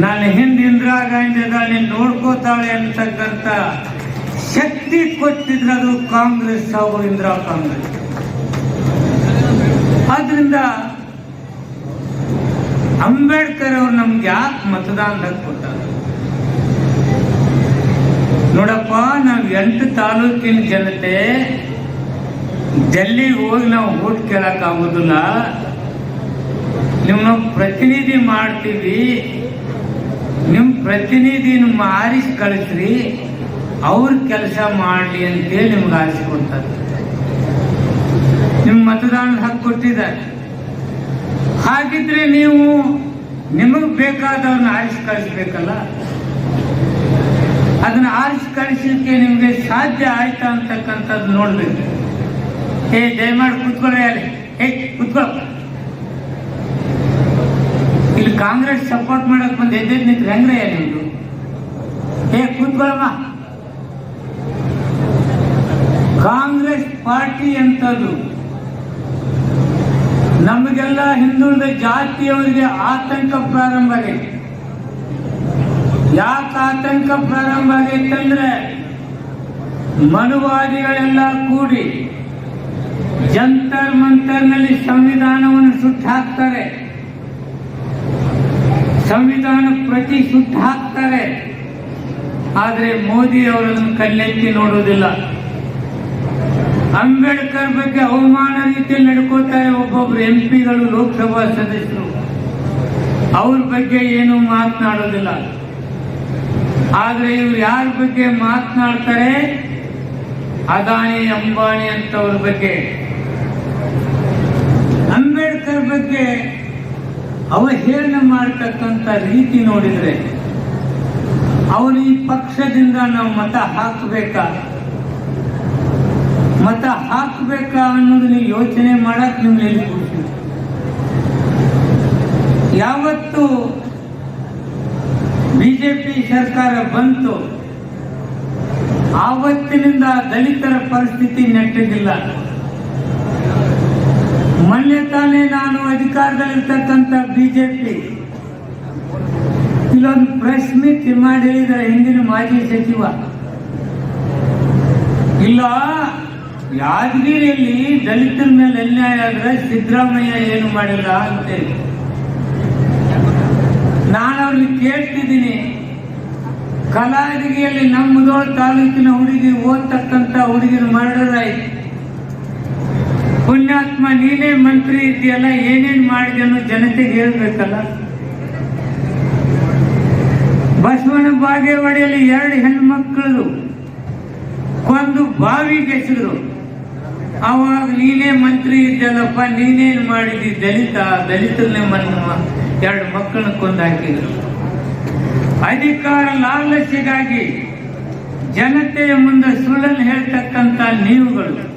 ನನ್ನ ಹಿಂದೆ ಇಂದಿರಾ ಗಾಂಧಿ ಅದಾಳೆ ನೋಡ್ಕೋತಾಳೆ ಅಂತಕ್ಕಂಥ ಶಕ್ತಿ ಕೊಟ್ಟಿದ್ರದು ಕಾಂಗ್ರೆಸ್ ಹಾಗೂ ಇಂದಿರಾ ಕಾಂಗ್ರೆಸ್. ಆದ್ರಿಂದ ಅಂಬೇಡ್ಕರ್ ಅವ್ರು ನಮ್ಗೆ ಯಾಕೆ ಮತದಾನದಾಗ ಕೊಟ್ಟಾರ? ನೋಡಪ್ಪ, ನಾವು ಎಂಟು ತಾಲೂಕಿನ ಜನತೆ ಡೆಲ್ಲಿಗೆ ಹೋಗಿ ನಾವು ಓಟ್ ಕೇಳಕ್ ಆಗುದಿಲ್ಲ ನಿಮ್ಮನ್ನ ಪ್ರತಿನಿಧಿ ಮಾಡ್ತೀವಿ. ನಿಮ್ಮ ಪ್ರತಿನಿಧಿನ ಆರಿಸಿ ಕಳಿಸ್ರಿ, ಅವ್ರ ಕೆಲಸ ಮಾಡಲಿ ಅಂತೇಳಿ ನಿಮ್ಗೆ ಆರಿಸಿ ಕೊಡ್ತಾರೆ. ನಿಮ್ಮ ಮತದಾನದ ಹಕ್ಕು ಕೊಟ್ಟಿದ್ದಾರೆ. ಹಾಗಿದ್ರೆ ನೀವು ನಿಮಗೆ ಬೇಕಾದವ್ರನ್ನ ಆರಿಸಿ ಕಳಿಸ್ಬೇಕಲ್ಲ? ಅದನ್ನ ಆರಿಸಿ ಕಳಿಸಲಿಕ್ಕೆ ನಿಮಗೆ ಸಾಧ್ಯ ಆಯ್ತಾ ಅಂತಕ್ಕಂಥದ್ದು ನೋಡ್ಬೇಕು. ಏ, ದಯಮಾಡಿ ಕೂತ್ಕೊಳ್ಳಿ ಅಲ್ಲಿ ಏ ಕೂತ್ಕೊಳ್ಳ ಇಲ್ಲಿ ಕಾಂಗ್ರೆಸ್ ಸಪೋರ್ಟ್ ಮಾಡಕ್ ಬಂದು ಎದ್ದೆದ್ ನಿಂತು ಹೆಂಗ್ರಯ್ಯ ನಿಮ್ದು ಏ ಕೂತ್ಕೊಳ್ಳಮ್ಮ ಕಾಂಗ್ರೆಸ್ ಪಾರ್ಟಿ ಅಂತದ್ದು ನಮಗೆಲ್ಲ ಹಿಂದುಳಿದ ಜಾತಿಯವರಿಗೆ ಆತಂಕ ಪ್ರಾರಂಭ ಆಗೈತೆ. ಯಾಕೆ ಆತಂಕ ಪ್ರಾರಂಭ ಆಗೈತಂದ್ರೆ ಮನುವಾದಿಗಳೆಲ್ಲ ಕೂಡಿ ಜಂತರ್ ಮಂತರ್ನಲ್ಲಿ ಸಂವಿಧಾನವನ್ನು ಸುಟ್ಟು ಹಾಕ್ತಾರೆ. ಸಂವಿಧಾನ ಪ್ರತಿ ಸುಟ್ಟು ಹಾಕ್ತಾರೆ. ಆದರೆ ಮೋದಿ ಅವರನ್ನು ಕಲ್ಲೆತ್ತಿ ನೋಡೋದಿಲ್ಲ. ಅಂಬೇಡ್ಕರ್ ಬಗ್ಗೆ ಅವಮಾನ ರೀತಿಯಲ್ಲಿ ನಡ್ಕೋತಾರೆ ಒಬ್ಬೊಬ್ರು ಎಂ ಪಿಗಳು, ಲೋಕಸಭಾ ಸದಸ್ಯರು. ಅವ್ರ ಬಗ್ಗೆ ಏನು ಮಾತನಾಡೋದಿಲ್ಲ. ಆದರೆ ಇವ್ರು ಯಾರ ಬಗ್ಗೆ ಮಾತನಾಡ್ತಾರೆ? ಅದಾನಿ ಅಂಬಾನಿ ಅಂತವ್ರ ಬಗ್ಗೆ. ಅಂಬೇಡ್ಕರ್ ಬಗ್ಗೆ ಅವಹೇಳನ ಮಾಡ್ತಕ್ಕಂಥ ರೀತಿ ನೋಡಿದ್ರೆ ಅವನು ಈ ಪಕ್ಷದಿಂದ ನಾವು ಮತ ಹಾಕಬೇಕಾ? ಮತ ಹಾಕಬೇಕಾ ಅನ್ನೋದನ್ನ ಯೋಚನೆ ಮಾಡಕ್ ನಿಮ್ಗೆ ಹೇಳ್ಕೊಡ್ತೀನಿ ಯಾವತ್ತು ಬಿಜೆಪಿ ಸರ್ಕಾರ ಬಂತು, ಆವತ್ತಿನಿಂದ ದಲಿತರ ಪರಿಸ್ಥಿತಿ ನೆಟ್ಟಗಿಲ್ಲ. ಮೊನ್ನೆ ತಾನೇ ನಾನು ಅಧಿಕಾರದಲ್ಲಿರ್ತಕ್ಕಂಥ ಬಿಜೆಪಿ ಇಲ್ಲೊಂದು ಪ್ರೆಸ್ ಮೀಟ್ ಮಾಡಿ ಹೇಳಿದ್ರೆ ಹಿಂದಿನ ಮಾಜಿ ಸಚಿವ. ಇಲ್ಲ, ಯಾದಗಿರಿಯಲ್ಲಿ ದಲಿತರ ಮೇಲೆ ಅನ್ಯಾಯ ಆದ್ರೆ ಸಿದ್ದರಾಮಯ್ಯ ಏನು ಮಾಡಿಲ್ಲ ಅಂತೇಳಿ. ನಾನು ಅವ್ರಿಗೆ ಕೇಳ್ತಿದ್ದೀನಿ. ಕಲಾವಿದಗಿಯಲ್ಲಿ ನಮ್ಮದೋಳ ಮುದೋಳ ತಾಲೂಕಿನ ಹುಡುಗಿ ಓದ್ತಕ್ಕಂಥ ಹುಡುಗಿನ ಮರ್ಡರ್ ಆಯ್ತು. ಪುಣ್ಯಾತ್ಮ, ನೀನೇ ಮಂತ್ರಿ ಇದೆಯಲ್ಲ, ಏನೇನ್ ಮಾಡಿದೆ ಅನ್ನೋ ಜನತೆಗೆ ಹೇಳ್ಬೇಕಲ್ಲ? ಬಸವನ ಬಾಗೇವಾಡಿಯಲ್ಲಿ ಎರಡು ಹೆಣ್ಮಕ್ಳು ಕೊಂದು ಬಾವಿ ಎಸೆದ್ರು. ಅವಾಗ ನೀನೇ ಮಂತ್ರಿ ಇದ್ದಲ್ಲಪ್ಪ ನೀನೇನ್ ಮಾಡಿದಿ? ದಲಿತ, ದಲಿತರನ್ನೇ ಮನ್ನ ಎರಡು ಮಕ್ಕಳನ್ನ ಕೊಂದಾಕಿದ್ರು ಅಧಿಕಾರ ಲಾಲಸಿಗಾಗಿ ಜನತೆಯ ಮುಂದೆ ಸುಳ್ಳನ್ನು ಹೇಳ್ತಕ್ಕಂಥ ನೀವುಗಳು.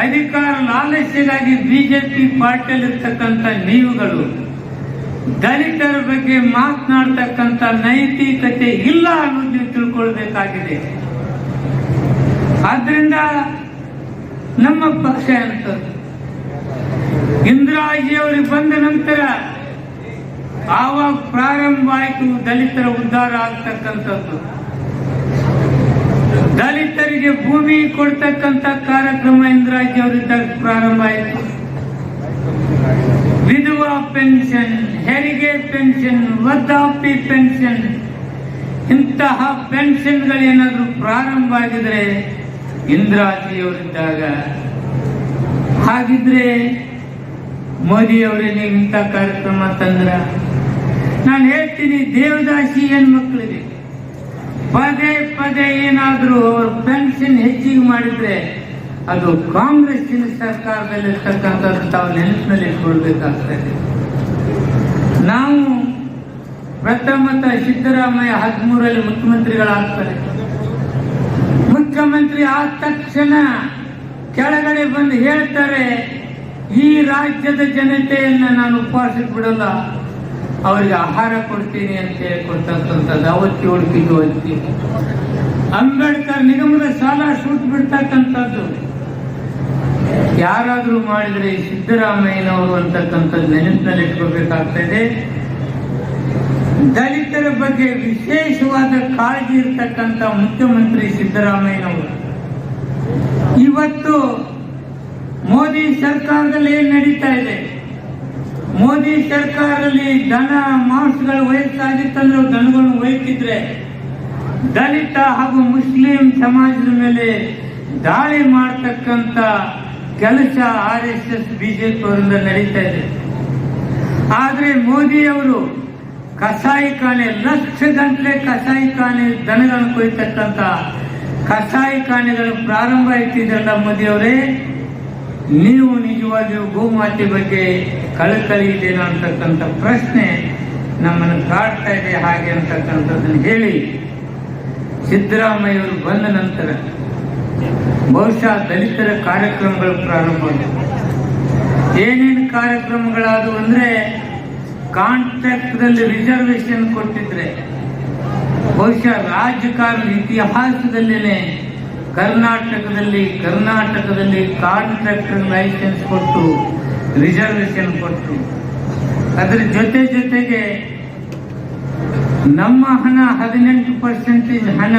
ಅಧಿಕಾರ ಲಾಲಸೆಗಾಗಿ ಬಿಜೆಪಿ ಪಾರ್ಟಿಯಲ್ಲಿರ್ತಕ್ಕಂಥ ನೀವುಗಳು, ದಲಿತರ ಬಗ್ಗೆ ಮಾತನಾಡ್ತಕ್ಕಂಥ ನೈತಿಕತೆ ಇಲ್ಲ ಅನ್ನೋದು ನೀವು ತಿಳ್ಕೊಳ್ಬೇಕಾಗಿದೆ. ಆದ್ರಿಂದ ನಮ್ಮ ಪಕ್ಷ ಅಂತ ಇಂದಿರಾಜಿ ಅವರಿಗೆ ಬಂದ ನಂತರ ಆವಾಗ ಪ್ರಾರಂಭ ಆಯಿತು ದಲಿತರ ಉದ್ಧಾರ ಆಗ್ತಕ್ಕಂಥದ್ದು. ದಲಿತರಿಗೆ ಭೂಮಿ ಕೊಡ್ತಕ್ಕಂತ ಕಾರ್ಯಕ್ರಮ ಇಂದಿರಾಜಿ ಅವರಿದ್ದಾಗ ಪ್ರಾರಂಭ ಆಯಿತು. ವಿಧವಾ ಪೆನ್ಷನ್, ಹೆರಿಗೆ ಪೆನ್ಷನ್, ವೃದ್ಧಾಪ್ಯ ಪೆನ್ಷನ್, ಇಂತಹ ಪೆನ್ಷನ್ಗಳೇನಾದ್ರೂ ಪ್ರಾರಂಭ ಆಗಿದ್ರೆ ಇಂದಿರಾಜಿಯವರಿದ್ದಾಗ ಹಾಗಿದ್ರೆ ಮೋದಿ ಅವರೇ, ನೀವು ಇಂಥ ಕಾರ್ಯಕ್ರಮ ತಂದ್ರ. ನಾನು ಹೇಳ್ತೀನಿ ದೇವದಾಸಿ ಹೆಣ್ಮಕ್ಳಿಗೆ. ಪದೇ ಪದೇ ಏನಾದರೂ ಅವ್ರ ಪೆನ್ಷನ್ ಹೆಚ್ಚಿಗೆ ಮಾಡಿದ್ರೆ ಅದು ಕಾಂಗ್ರೆಸ್ಸಿನ ಸರ್ಕಾರದಲ್ಲಿ ಇರ್ತಕ್ಕಂಥದ್ದು ತಾವು ನೆನಪಿನಲ್ಲಿ ಇಟ್ಕೊಳ್ಬೇಕಾಗ್ತದೆ. ನಾವು ಪ್ರಥಮತ ಸಿದ್ದರಾಮಯ್ಯ ಹದಿಮೂರಲ್ಲಿ ಮುಖ್ಯಮಂತ್ರಿಗಳಾಗ್ತಾರೆ. ಮುಖ್ಯಮಂತ್ರಿ ಆದ ತಕ್ಷಣ ಕೆಳಗಡೆ ಬಂದು ಹೇಳ್ತಾರೆ, ಈ ರಾಜ್ಯದ ಜನತೆಯನ್ನು ನಾನು ಉಪವಾಸಕ್ಕೆ ಬಿಡಲ್ಲ. ಅವರಿಗೆ ಆಹಾರ ಕೊಡ್ತೀನಿ ಅಂತ ಹೇಳಿ ಅವತ್ತಿ ಹುಡುಕಿದ್ದು ಅವತ್ತಿ ಅಂಬೇಡ್ಕರ್ ನಿಗಮದ ಸಾಲ ಸೂಟ್ ಬಿಡ್ತಕ್ಕಂಥದ್ದು. ಯಾರಾದ್ರೂ ಮಾಡಿದ್ರೆ ಸಿದ್ದರಾಮಯ್ಯನವರು ಅಂತಕ್ಕಂಥದ್ದು ನೆನಪಿನಲ್ಲಿ ಇಟ್ಕೋಬೇಕಾಗ್ತದೆ ದಲಿತರ ಬಗ್ಗೆ ವಿಶೇಷವಾದ ಕಾಳಜಿ ಇರ್ತಕ್ಕಂಥ ಮುಖ್ಯಮಂತ್ರಿ ಸಿದ್ದರಾಮಯ್ಯನವರು. ಇವತ್ತು ಮೋದಿ ಸರ್ಕಾರದಲ್ಲಿ ಏನ್ ನಡೀತಾ ಇದೆ? ಮೋದಿ ಸರ್ಕಾರದಲ್ಲಿ ದನ, ಮಾಂಸಗಳು ವಯಸ್ಸಾಗಿತ್ತಂದ್ರೆ ದನಗಳನ್ನು ಒಯ್ತಿದ್ರೆ ದಲಿತ ಹಾಗೂ ಮುಸ್ಲಿಂ ಸಮಾಜದ ಮೇಲೆ ದಾಳಿ ಮಾಡತಕ್ಕಂತ ಕೆಲಸ ಆರ್ ಎಸ್ ಎಸ್ ಬಿಜೆಪಿ ಅವರಿಂದ ನಡೀತಾ ಇದೆ. ಆದ್ರೆ ಮೋದಿ ಅವರು ಕಸಾಯಿಖಾನೆ ಲಕ್ಷ ಗಂಟಲೆ ಕಸಾಯಿಖಾನೆ ದನಗಳನ್ನು ಕೊಯ್ತಕ್ಕಂತ ಕಸಾಯಿಖಾನೆಗಳು ಪ್ರಾರಂಭ ಇಟ್ಟಿದ್ರಲ್ಲ ಮೋದಿ ಅವರೇ. ನೀವು ನಿಜವಾಗಿಯೂ ಗೋಮಾತೆ ಬಗ್ಗೆ ಕಳಕಳಿ ಇದೆನೋ ಅಂತಕ್ಕಂಥ ಪ್ರಶ್ನೆ ನಮ್ಮನ್ನು ಕಾಡ್ತಾ ಇದೆ ಹಾಗೆ ಅಂತಕ್ಕಂಥದ್ದನ್ನು ಹೇಳಿ ಸಿದ್ದರಾಮಯ್ಯವರು ಬಂದ ನಂತರ ಬಹುಶಃ ದಲಿತರ ಕಾರ್ಯಕ್ರಮಗಳು ಪ್ರಾರಂಭ. ಏನೇನು ಕಾರ್ಯಕ್ರಮಗಳಾದವು ಅಂದರೆ ಕಾಂಟ್ರಾಕ್ಟ್ದಲ್ಲಿ ರಿಸರ್ವೇಶನ್ ಕೊಟ್ಟಿದ್ರೆ ಬಹುಶಃ ರಾಜಕಾರಣ ಇತಿಹಾಸದಲ್ಲೇನೆ ಕರ್ನಾಟಕದಲ್ಲಿ ಕರ್ನಾಟಕದಲ್ಲಿ ಕಾಂಟ್ರಾಕ್ಟರ್ ಲೈಸೆನ್ಸ್ ಕೊಟ್ಟು ರಿಸರ್ವೇಶನ್ ಕೊಟ್ಟು. ಅದರ ಜೊತೆ ಜೊತೆಗೆ ನಮ್ಮ ಹಣ ಹದಿನೆಂಟು ಪರ್ಸೆಂಟೇಜ್ ಹಣ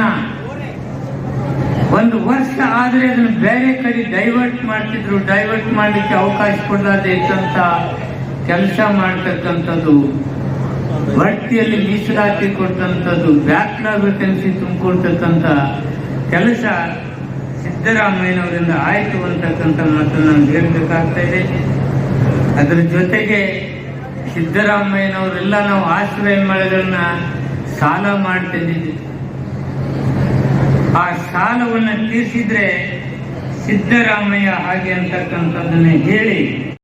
ಒಂದು ವರ್ಷ ಆದರೆ ಅದನ್ನು ಬೇರೆ ಕಡೆ ಡೈವರ್ಟ್ ಮಾಡ್ತಿದ್ರು ಡೈವರ್ಟ್ ಮಾಡಲಿಕ್ಕೆ ಅವಕಾಶ ಕೊಡಲಾದೆ ಇತ್ತಂತ ಕೆಲಸ ಮಾಡ್ತಕ್ಕಂಥದ್ದು, ಬಡ್ತಿಯಲ್ಲಿ ಮೀಸಲಾತಿ ಕೊಟ್ಟಂಥದ್ದು, ಬ್ಯಾಕ್ಲಾಗ್ ವೇಕೆನ್ಸಿ ತುಂಬಿಕೊಡ್ತಕ್ಕಂಥ ಕೆಲಸ ಸಿದ್ದರಾಮಯ್ಯನವರಿಂದ ಆಯಿತು ಅಂತಕ್ಕಂಥ ಮಾತನ್ನು ನಾನು ಹೇಳಬೇಕಾಗ್ತಾ ಇದೆ. ಅದರ ಜೊತೆಗೆ ಸಿದ್ದರಾಮಯ್ಯನವರೆಲ್ಲ ನಾವು ಆಶ್ರಯ ಮಳೆಗಳನ್ನ ಸಾಲ ಮಾಡ್ತಿದ್ದೀವಿ. ಆ ಸಾಲವನ್ನು ತೀರಿಸಿದ್ರೆ ಸಿದ್ದರಾಮಯ್ಯ ಹಾಗೆ ಅಂತಕ್ಕಂಥದ್ದನ್ನೇ ಹೇಳಿ